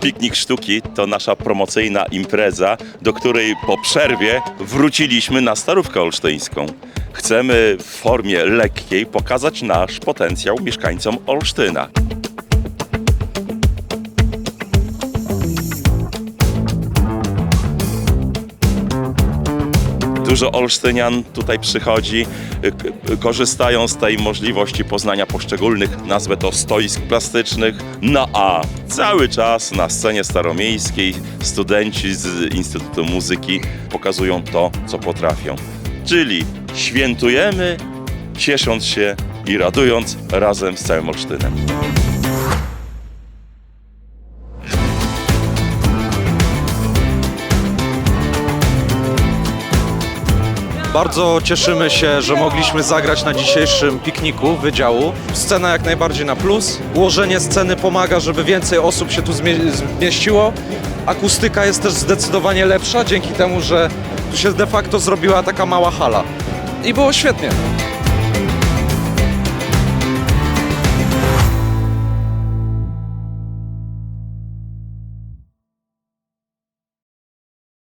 Piknik Sztuki to nasza promocyjna impreza, do której po przerwie wróciliśmy na Starówkę Olsztyńską. Chcemy w formie lekkiej pokazać nasz potencjał mieszkańcom Olsztyna. Dużo Olsztynian tutaj przychodzi, y, k- korzystają z tej możliwości poznania poszczególnych, nazwę to stoisk plastycznych. No a cały czas na scenie staromiejskiej studenci z Instytutu Muzyki pokazują to, co potrafią. Czyli świętujemy, ciesząc się i radując razem z całym Olsztynem. Bardzo cieszymy się, że mogliśmy zagrać na dzisiejszym pikniku wydziału. Scena jak najbardziej na plus. Ułożenie sceny pomaga, żeby więcej osób się tu zmie- zmieściło. Akustyka jest też zdecydowanie lepsza, dzięki temu, że tu się de facto zrobiła taka mała hala. I było świetnie.